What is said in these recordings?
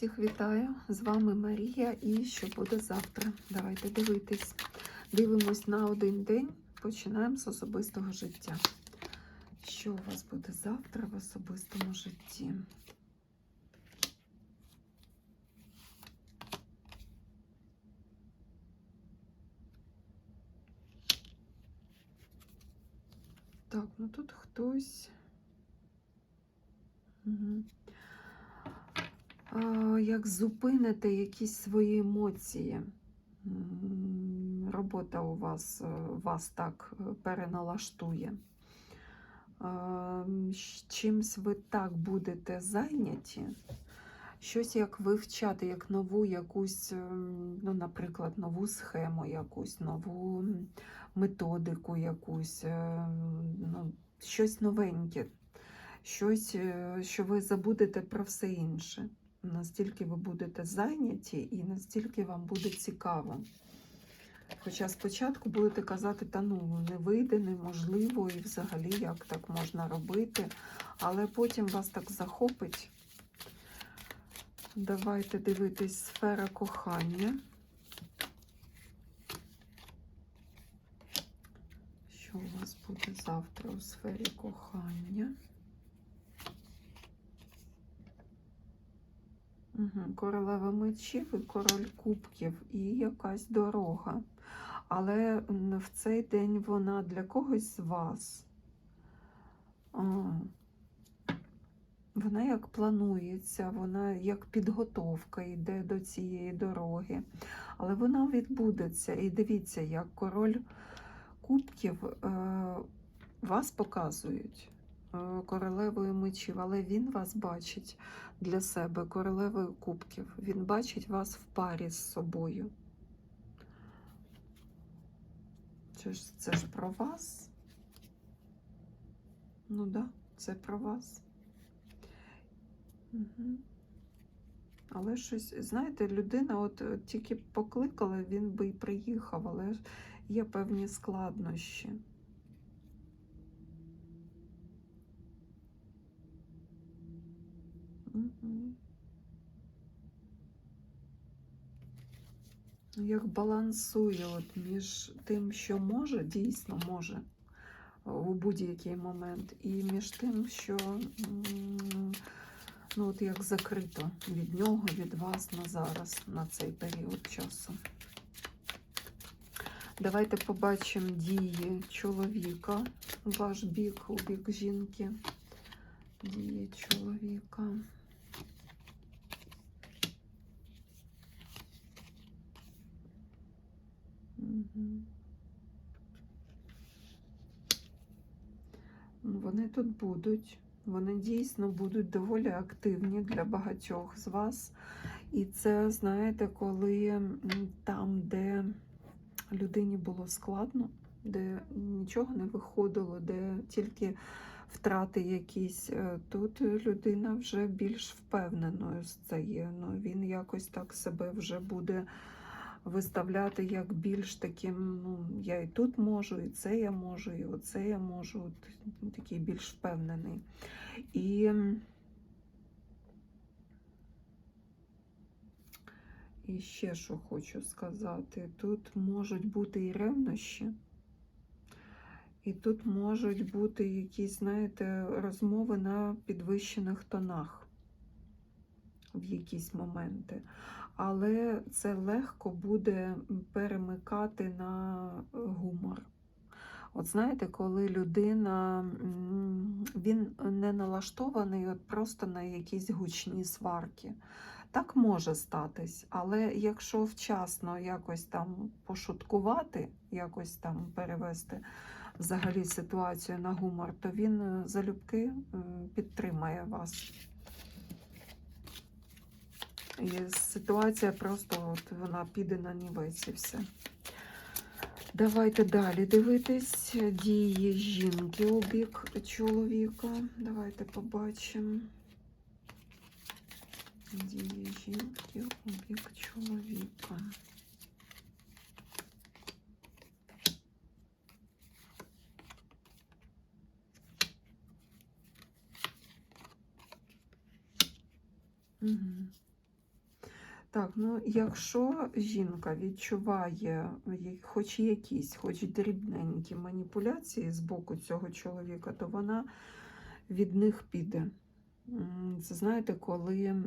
Всіх вітаю! З вами Марія і що буде завтра. Давайте дивитись. Дивимось на один день. Починаємо з особистого життя. Що у вас буде завтра в особистому житті? Так, ну тут хтось. Угу. Як зупините якісь свої емоції. Робота у вас, е, вас так е, переналаштує. Чимсь ви так будете зайняті, щось як вивчати, як нову якусь, ем, ну, наприклад, нову схему, якусь, нову методику, якусь, ем, ну, щось новеньке, щось, е, що ви забудете про все інше. Настільки ви будете зайняті і настільки вам буде цікаво. Хоча спочатку будете казати, та ну не вийде, неможливо, і взагалі як так можна робити, але потім вас так захопить. Давайте дивитись сфера кохання. Що у вас буде завтра у сфері кохання? Угу. Королева мечів і король кубків і якась дорога. Але в цей день вона для когось з вас. Вона як планується, вона як підготовка йде до цієї дороги. Але вона відбудеться. І дивіться, як король кубків е, вас показують королевою мечів, але він вас бачить для себе королевою кубків. Він бачить вас в парі з собою. Це ж, це ж про вас? Ну так, да, це про вас. Угу. Але щось, знаєте, людина от е, тільки покликала, він би і приїхав, але є певні складнощі. Як балансує от між тим, що може, дійсно може у будь-який момент, і між тим, що ну, от як закрито від нього, від вас на зараз, на цей період часу. Давайте побачимо дії чоловіка ваш бік, у бік жінки. Дії чоловіка. Мгм. Ну, Вони тут будуть. Вони дійсно будуть доволі активні для багатьох з вас. І це, знаєте, коли там, де людині було складно, де нічого не виходило, де тільки втрати якісь, е, тут людина вже більш впевненою стає. Ну, він якось так себе вже буде виставляти як більш таким, ну, я і тут можу, і це я можу, і оце я можу. От, такий більш впевнений. І, і ще що хочу сказати, тут можуть бути і ревнощі, і тут можуть бути якісь, знаєте, розмови на підвищених тонах в якісь моменти. Але це легко буде перемикати на гумор. От знаєте, коли людина, він не налаштований от просто на якісь гучні сварки. Так може статись, але якщо вчасно якось там пошуткувати, якось там перевести взагалі ситуацію на гумор, то він е, залюбки е, підтримає вас. І ситуація просто от вона піде на нівець і все. Давайте далі дивитись дії жінки у бік чоловіка. Давайте побачимо. Дії жінки у бік чоловіка. Угу. Так, ну якщо жінка відчуває хоч якісь, хоч дрібненькі маніпуляції з боку цього чоловіка, то вона від них піде. Це знаєте, коли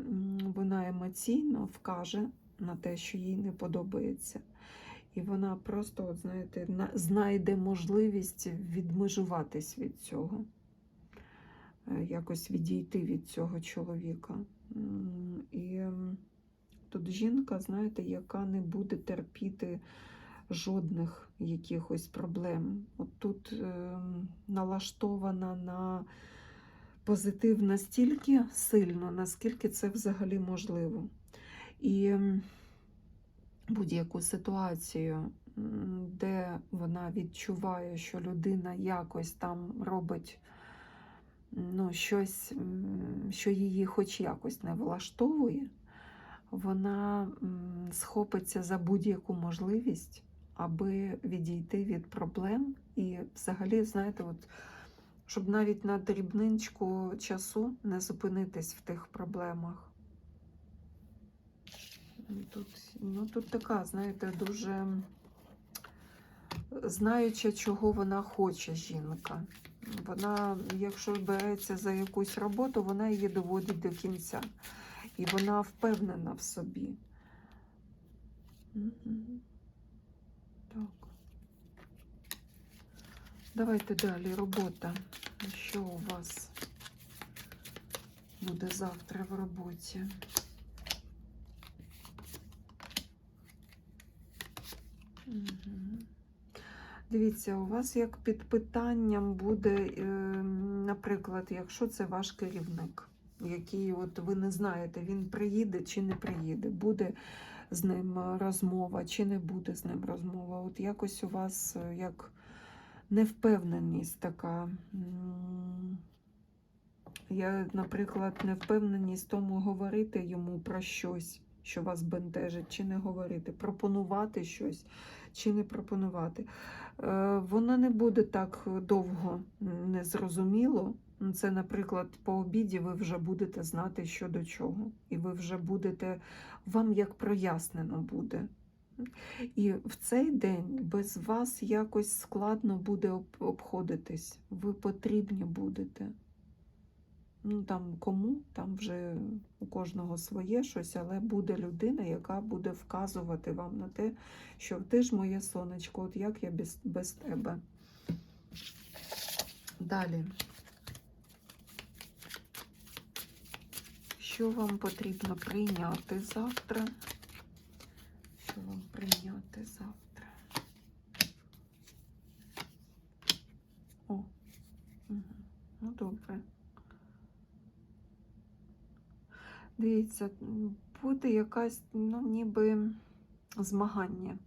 вона емоційно вкаже на те, що їй не подобається. І вона просто, от, знаєте, знайде можливість відмежуватись від цього, е, якось відійти від цього чоловіка. І тут жінка, знаєте, яка не буде терпіти жодних якихось проблем. От тут ем, налаштована на позитив настільки сильно, наскільки це взагалі можливо. І будь-яку ситуацію, де вона відчуває, що людина якось там робить ну, щось, що її хоч якось не влаштовує, вона схопиться за будь-яку можливість, аби відійти від проблем і взагалі, знаєте, от, щоб навіть на дрібничку часу не зупинитись в тих проблемах. Тут, ну, тут така, знаєте, дуже знаюча, чого вона хоче жінка. Вона, якщо береться за якусь роботу, вона її доводить до кінця. І вона впевнена в собі. Так. Давайте далі. Робота. Що у вас буде завтра в роботі? Дивіться, у вас як під питанням буде, е, наприклад, якщо це ваш керівник, який от ви не знаєте, він приїде чи не приїде, буде з ним розмова чи не буде з ним розмова. От якось у вас е, як невпевненість така. Я, наприклад, невпевненість в тому говорити йому про щось, що вас бентежить, чи не говорити, пропонувати щось, чи не пропонувати. Е, Воно не буде так довго незрозуміло. Це, наприклад, по обіді ви вже будете знати, що до чого. І ви вже будете, вам як прояснено буде. І в цей день без вас якось складно буде обходитись. Ви потрібні будете. Ну, там кому, там вже у кожного своє щось, але буде людина, яка буде вказувати вам на те, що ти ж моє сонечко, от як я без, без тебе. Далі. Що вам потрібно прийняти завтра? Що вам прийняти завтра? О, угу. ну добре. Дивіться, буде якась, ну, ніби змагання.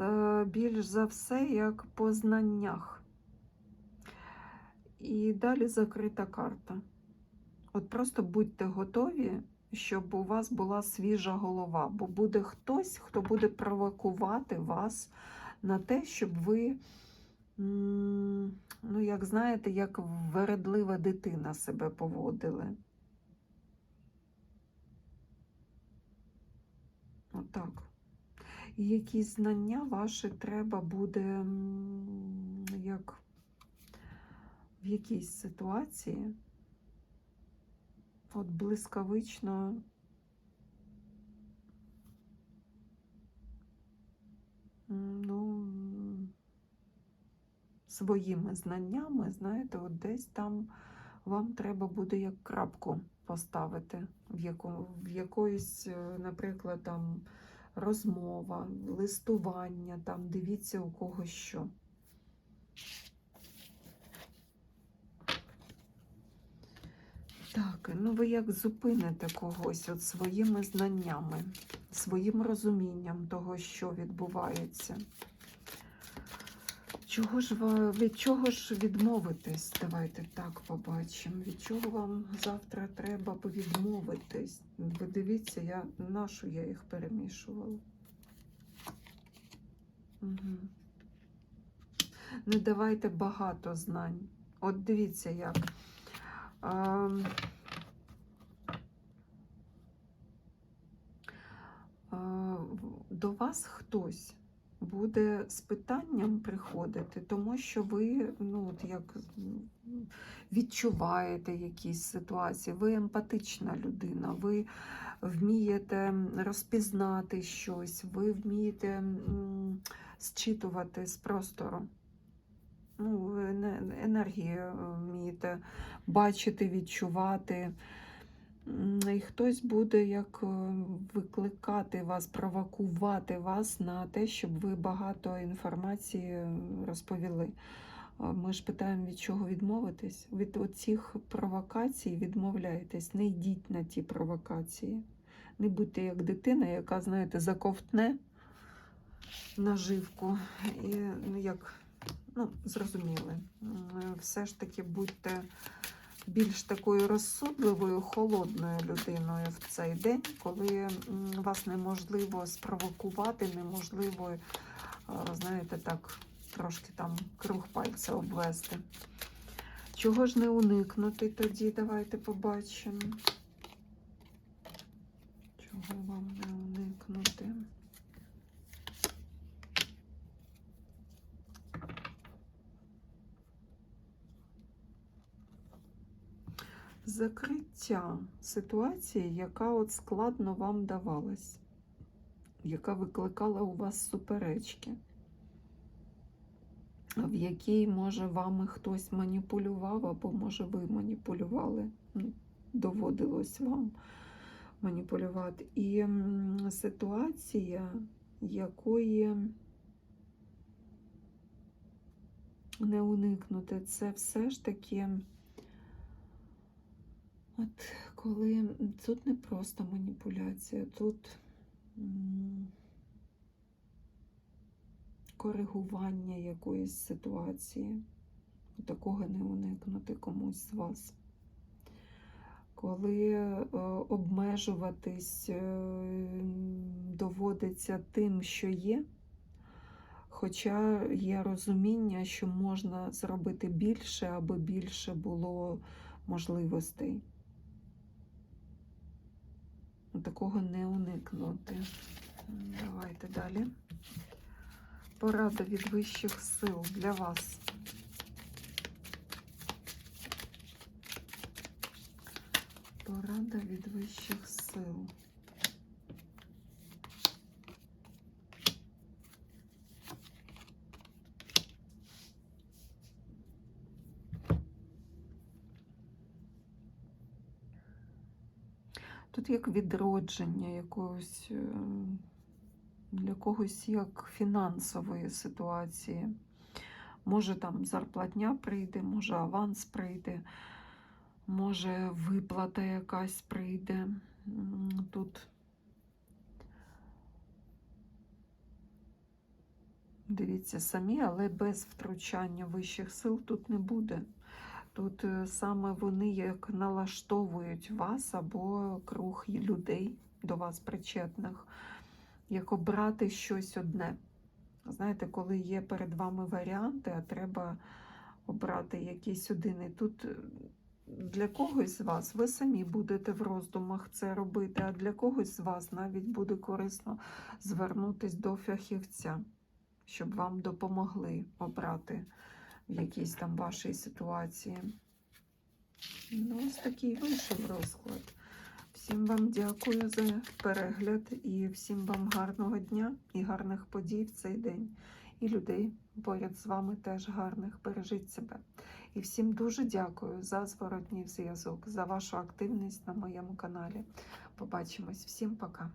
Е, більш за все, як по знаннях. І далі закрита карта. От просто будьте готові, щоб у вас була свіжа голова, бо буде хтось, хто буде провокувати вас на те, щоб ви, ну, як знаєте, як вередлива дитина себе поводили. Отак. І якісь знання ваші треба буде, як в якійсь ситуації, от блискавично ну, своїми знаннями, знаєте, от десь там вам треба буде як крапку поставити в, яко, в якоїсь, е, наприклад, там розмова, листування, там дивіться у кого що. Так, ну ви як зупините когось от своїми знаннями, своїм розумінням того, що відбувається. Чого ж ви, від чого ж відмовитись? Давайте так побачимо. Від чого вам завтра треба відмовитись? Ви дивіться, я нашу я їх перемішувала. Угу. Не давайте багато знань. От дивіться як. До вас хтось буде з питанням приходити, тому що ви ну, от як відчуваєте якісь ситуації, ви емпатична людина, ви вмієте розпізнати щось, ви вмієте зчитувати з простору. Ну, енергії е, вмієте бачити, відчувати. І хтось буде як е, викликати вас, провокувати вас на те, щоб ви багато інформації е, розповіли. Ми ж питаємо, від чого відмовитись. Від оцих провокацій відмовляєтесь. Не йдіть на ті провокації. Не будьте як дитина, яка, знаєте, заковтне наживку. І ну, як, ну, зрозуміли. Все ж таки будьте більш такою розсудливою, холодною людиною в цей день, коли вас неможливо спровокувати, неможливо, е, знаєте, так, трошки там круг пальця обвести. Чого ж не уникнути тоді? Давайте побачимо. Чого вам не уникнути? Закриття ситуації, яка от складно вам давалась, яка викликала у вас суперечки, в якій, може, вами хтось маніпулював, або, може, ви маніпулювали, ну, доводилось вам маніпулювати. І ситуація, якої не уникнути, це все ж таки. От коли тут не просто маніпуляція, тут коригування якоїсь ситуації. Такого не уникнути комусь з вас. Коли е, обмежуватись е, доводиться тим, що є, хоча є розуміння, що можна зробити більше, аби більше було можливостей. Такого не уникнути. Давайте далі. Порада від вищих сил для вас. Порада від вищих сил. Тут як відродження якогось е, для когось як фінансової ситуації. Може там зарплатня прийде, може аванс прийде, може виплата якась прийде. Тут дивіться самі, але без втручання вищих сил тут не буде. Тут е, саме вони як налаштовують вас або круг людей до вас причетних, як обрати щось одне. Знаєте, коли є перед вами варіанти, а треба обрати якийсь один. І тут е, для когось з вас ви самі будете в роздумах це робити, а для когось з вас навіть буде корисно звернутися до фахівця, щоб вам допомогли обрати в якійсь там вашій ситуації. Ну, ось такий вийшов розклад. Всім вам дякую за перегляд і всім вам гарного дня і гарних подій в цей день. І людей поряд з вами теж гарних. Бережіть себе. І всім дуже дякую за зворотній зв'язок, за вашу активність на моєму каналі. Побачимось. Всім пока.